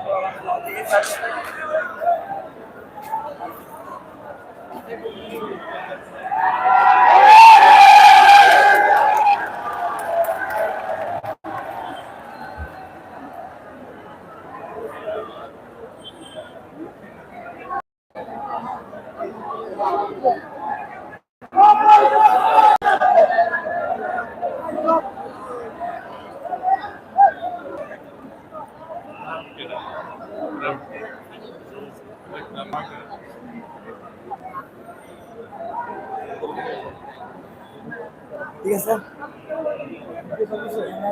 ঠিক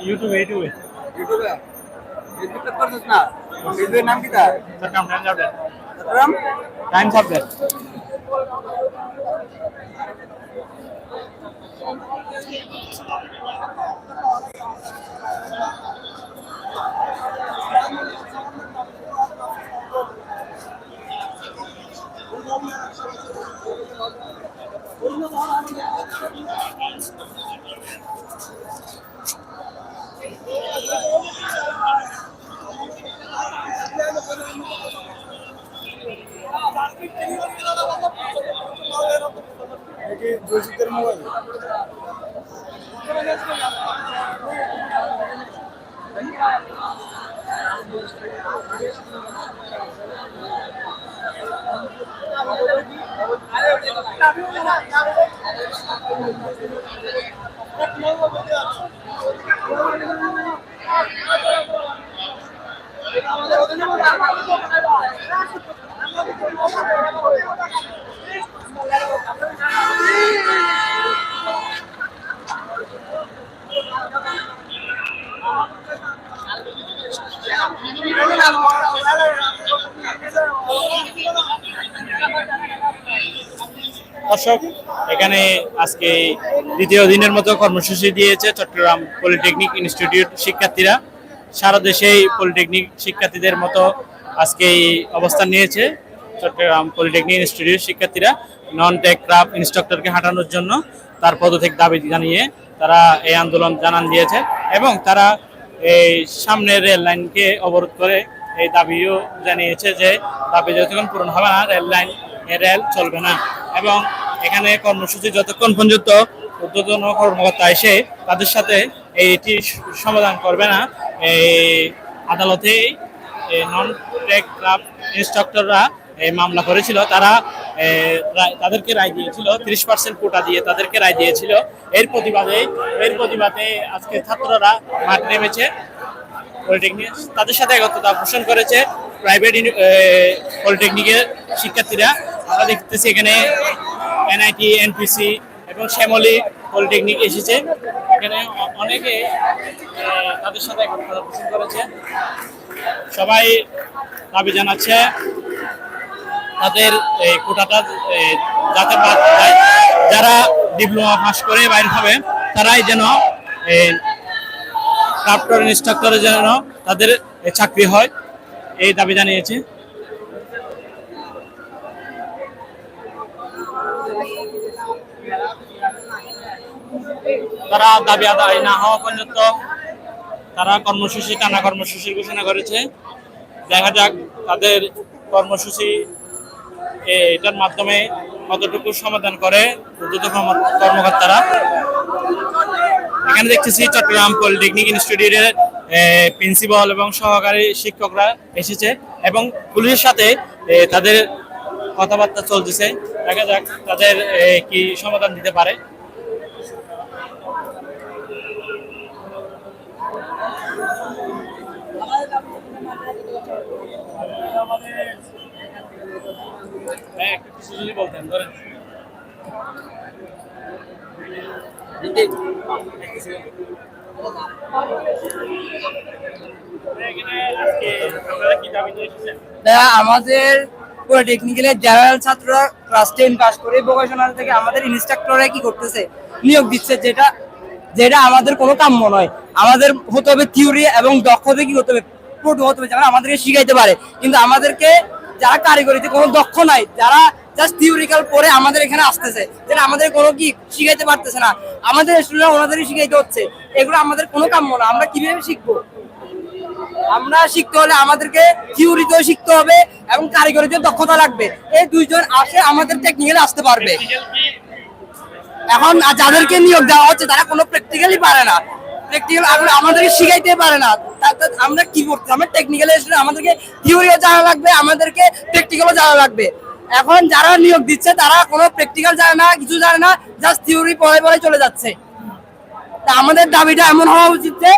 ইউটিউবে ইউটিউবে ইউটিউবে ফেসবুক করছিস না? ফেসবুকের নাম কি তার? Chattogram Times update Chattogram Times update ఒకటి దోసిద్దరు మూడు Thank you. দর্শক, এখানে আজকে দ্বিতীয় দিনের মতো কর্মসূচি দিয়েছে চট্টগ্রাম পলিটেকনিক ইনস্টিটিউট শিক্ষার্থীরা। সারা দেশেই পলিটেকনিক শিক্ষার্থীদের মতো আজকে অবস্থান নিয়েছে। চট্টগ্রাম পলিটেকনিক ইনস্টিটিউট শিক্ষার্থীরা নন টেক ক্রাফট ইনস্ট্রাক্টরকে হাঁটানোর জন্য তার পদত্যাগ দাবি জানিয়ে তারা এই আন্দোলন জানান দিয়েছে এবং তারা এই সামনের রেল লাইনকে অবরোধ করে এই দাবিও জানিয়েছে যে দাবি যতক্ষণ পূরণ হবে না রেল লাইন রেল চলবে না। এবং এখানে কর্মসূচি যতক্ষণ পর্যন্ত ঊর্ধ্বতন কর্মকর্তা এসে তাদের সাথে এইটি সমাধান করবে না, এই আদালতেই নন টেক ক্লাব ইনস্ট্রাক্টররা মামলা করেছিল। তারা তাদেরকে রায় দিয়েছিল, ত্রিশ পার্সেন্ট কোটা দিয়ে তাদেরকে রায় দিয়েছিল। এর প্রতিবাদে এর প্রতিবাদে আজকে ছাত্ররা মাঠ নেমেছে পলিটেকনিক তাদের সাথে একত্রতা পোষণ করেছে প্রাইভেট পলিটেকনিকের শিক্ষার্থীরা। আমরা দেখতেছি এখানে এনআইটি, এনপিসি এবং শ্যামলী পলিটেকনিক এসেছে। এখানে অনেকে তাদের সাথে একত্রতা পোষণ করেছে। সবাই দাবি জানাচ্ছে তাদের এই কোটাটা যাতে। যারা ডিপ্লোমা পাস করে বাইরে হবে, তারাই যেন এই ক্রাফটার ইনস্ট্রাক্টরের যেন তাদের চাকরি হয় এই দাবি জানিয়েছে তারা দাবি আদায় না হওয়া পর্যন্ত তারা কর্মসূচি, টানা কর্মসূচির ঘোষণা করেছে দেখা যাক তাদের কর্মসূচি এটার মাধ্যমে কতটুকু সমাধান করে কর্মকর্তারা? এখানে দেখতেছি চট্টগ্রাম পলিটেকনিক ইনস্টিটিউটের প্রিন্সিপাল এবং সহকারী শিক্ষকরা এসেছে এবং পুলিশের সাথে তাদের কথাবার্তা চলতেছে। দেখা যাক তাদের কি সমাধান দিতে পারে হ্যাঁ, একটু কিছু যদি বলতেন ধরেন এখানে আজকে আপনারা কি দাবিতে এসেছেন তা আমাদের পলিটেকনিক্যালের জেনারেল ছাত্ররা ক্লাস টেন পাস করে ভোকেশনাল থেকে আমাদের ইনস্ট্রাক্টররা কি করতেছে? নিয়োগ দিচ্ছে যেটা যেটা আমাদের কোনো কাম্য নয়। আমাদের হতে হবে থিওরি এবং দক্ষতা কি হতে হবে? প্রোটো হতে হবে যারা আমাদেরকে শিখাইতে পারে। কিন্তু আমাদেরকে যারা কারিগরিতে কোনো দক্ষ নাই, যারা জাস্ট থিওরিক্যাল পড়ে আমাদের এখানে আসতেছে, যেটা আমাদের কোনো কি শিখাইতে পারতেছে না। আমাদের স্টুডেন্ট ওনাদেরই শিখাইতে হচ্ছে। এগুলো আমাদের কোনো কাম্য না। আমরা কীভাবে শিখব? আমরা শিখতে হলে আমাদেরকে থিওরিতেও শিখতে হবে এবং কারিগরিতে দক্ষতা লাগবে। এই দুইজন আসে আমাদের টেকনিক্যালে আসতে পারবে। এখন যাদেরকে নিয়োগ দেওয়া হচ্ছে, তারা কোনো প্র্যাকটিক্যালি পারে না। প্র্যাকটিক্যাল আমাদেরকে শিখাইতে পারে না। আমরা কি করতে আমরা টেকনিক্যালি আমাদেরকে থিওরিও জানা লাগবে, আমাদেরকে প্র্যাকটিক্যালও জানা লাগবে। এখন যারা নিয়োগ দিচ্ছে, তারা কোনো প্র্যাকটিক্যাল জানে না, কিছু জানে না জাস্ট থিওরি পড়ে পড়ে চলে যাচ্ছে। তা আমাদের দাবিটা এমন হওয়া উচিত যে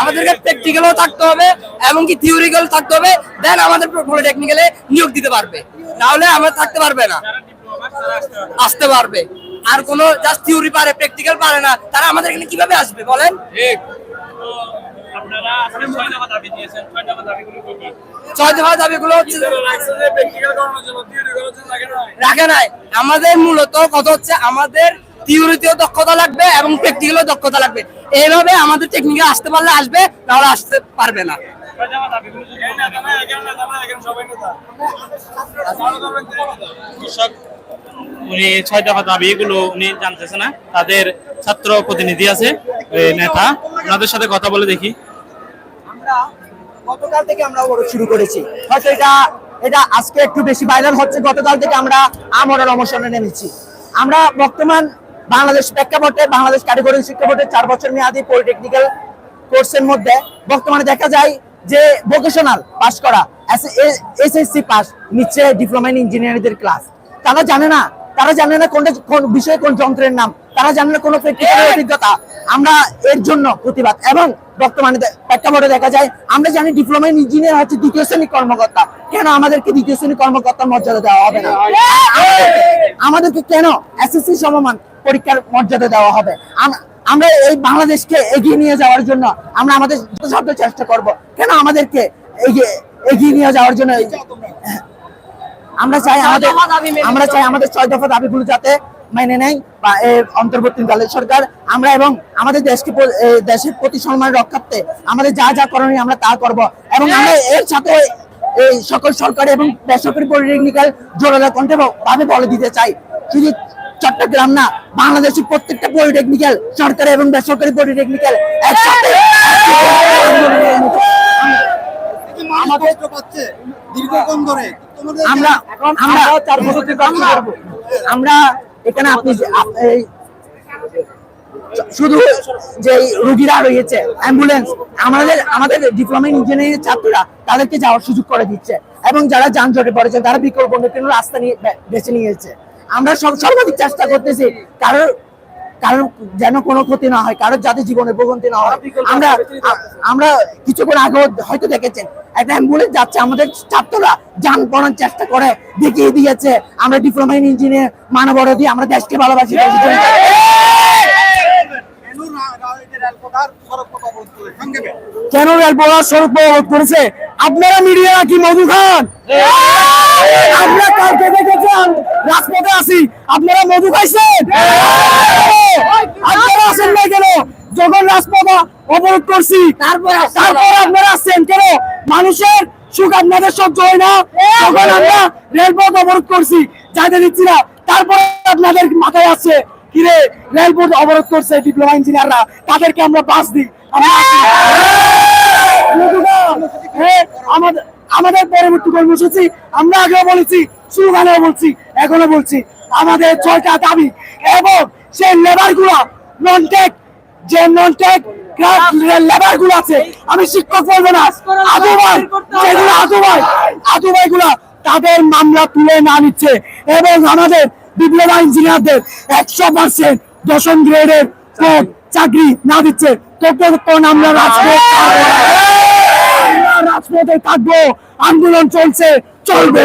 আমাদেরকে প্র্যাকটিক্যালও থাকতে হবে এবং কি থিওরিক্যাল থাকতে হবে দেন আমাদের পলিটেকনিক্যালে নিয়োগ দিতে পারবে। না হলে আমরা থাকতে পারবে না। আসতে পারবে। আর কোনো জাস্ট থিওরি পারে প্র্যাকটিক্যাল পারে না, তারা আমাদের এখানে কীভাবে আসবে, বলেন? আজকে ছয় দফা দাবি দিয়েছেন। ছয় দাবিগুলো কি কি? ছয় দফা দাবিগুলো হচ্ছে যে- রাখে নাই? আমাদের মূলত কথা হচ্ছে আমাদের থিওরিতেও দক্ষতা লাগবে এবং প্র্যাকটিক্যালও দক্ষতা লাগবে। এইভাবে আমাদের টেকনিক্যাল আসতে পারলে আসবে নাহলে আসতে পারবে না। উনি ছয় দফা দাবিগুলো উনি জানতেছে না। তাদের ছাত্র প্রতিনিধি আছে নেতা। ওনাদের সাথে কথা বলে দেখি। গতকাল থেকে আমরা অবরোধ শুরু করেছি। হয়তো এটা এটা আজকে একটু বেশি ভাইরাল হচ্ছে, গতকাল থেকে আমরা আমরণ অনশনে নেমেছি। আমরা বর্তমান বাংলাদেশ প্রেক্ষাপটে, বাংলাদেশ কারিগরি শিক্ষা বোর্ডের চার বছর মেয়াদী পলিটেকনিক্যাল কোর্সের মধ্যে বর্তমানে দেখা যায় যে ভোকেশনাল পাস করা এসএসসি পাস নিচ্ছে ডিপ্লোমা ইন ইঞ্জিনিয়ারিংদের ক্লাস তারা জানে না, তারা জানে না কোনটা, কোন বিষয়ে কোন যন্ত্রের নাম। তারা জানে না কোনো অভিজ্ঞতা। আমরা এর জন্য প্রতিবাদ। এবং বর্তমানে প্রেক্ষাপটে দেখা যায় আমরা জানি ডিপ্লোমা ইঞ্জিনিয়ার হচ্ছে দ্বিতীয় শ্রেণি কর্মকর্তা। কেন আমাদেরকে দ্বিতীয় শ্রেণি কর্মকর্তার মর্যাদা দেওয়া হবে না? আমাদেরকে- কেন এসএসসি সমমান পরীক্ষার মর্যাদা দেওয়া হবে? আমরা এই বাংলাদেশকে এগিয়ে নিয়ে যাওয়ার জন্য আমরা আমাদের যথাসাধ্য চেষ্টা করব। কেন আমাদেরকে এগিয়ে এগিয়ে নিয়ে যাওয়ার জন্য আমরা চাই আমাদের আমরা চাই আমাদের ছয় দফা দাবিগুলো যাতে মেনে নেয় বা এর অন্তর্বর্তীকালীন সরকার। আমরা এবং আমাদের দেশকে দেশের প্রতি সম্মান রক্ষার্থে আমাদের যা যা করণীয় আমরা তা করব। এবং আমরা এর সাথে এই সকল সরকারি এবং বেসরকারি পলিটেকনিক্যাল জোরালো কণ্ঠে ভাবে বলে দিতে চাই। শুধু চট্টগ্রাম না বাংলাদেশের প্রত্যেকটা পলিটেকনিক্যাল সরকারি এবং বেসরকারি পলিটেকনিক্যাল একসাথে আমরা আমরা। আমরা এখানে আপনি শুধু যে রুগীরা রয়েছে অ্যাম্বুলেন্স আমাদের আমাদের ডিপ্লোমা ইঞ্জিনিয়ারিং ছাত্ররা তাদেরকে যাওয়ার সুযোগ করে দিচ্ছে। এবং যারা যানজটে পড়েছে তারা বিকল্প রাস্তা নিয়ে বেছে নিয়েছে। আমরা সব সর্বাধিক চেষ্টা করতেছি কারোর কারোর যেন কোনো ক্ষতি না হয় কারোর যাতে জীবনে ভোগান্তি না হয়। আমরা আমরা কিছুক্ষণ আগেও হয়তো দেখেছেন একটা অ্যাম্বুলেন্স যাচ্ছে আমাদের ছাত্ররা যান পড়ার চেষ্টা করে দেখিয়ে দিয়েছে। আমরা ডিপ্লোমা ইন ইঞ্জিনিয়ার মানবরধি আমরা দেশকে ভালোবাসি কেন রা- রা- এই যে রেলপথের সড়ক পথ অবরোধ করে? সংক্ষেপে। কেন রেলপথ সড়ক অবরোধ করেছে? আপনারা মিডিয়া কি মধু খান? আমরা কালকে দেখেছেন রাজপথে আছি আপনারা মধু খাইছেন? অবরোধ করছি। তারপর আপনারা আসছেন কেন? মানুষের সুখ আপনাদের সহ্য হয় না। তখন আমরা রেলপথ অবরোধ করছি যাইতে দিচ্ছি না। তারপরে আপনাদের মাথায় আছে কিরে রেলপথ অবরোধ করছে ডিপ্লোমা ইঞ্জিনিয়াররা তাদেরকে আমরা বাস দিই। আমাদের আমাদের পরবর্তী কর্মসূচি আমরা আগেও বলেছি স্লোগানেও বলছি এখনও বলছি আমাদের ছয়টা দাবি এবং সেই লেবারগুলা নন টেক যে নন টেক লেবারগুলো আছে। আমি শিক্ষক তাদের মামলা তুলে না নিচ্ছে এবং আমাদের ডিপ্লোমা ইঞ্জিনিয়ারদের একশো পার্সেন্ট দশম গ্রেডের চাকরি না দিচ্ছে। আমরা রাজপথ থাকব, আন্দোলন চলছে, চলবে।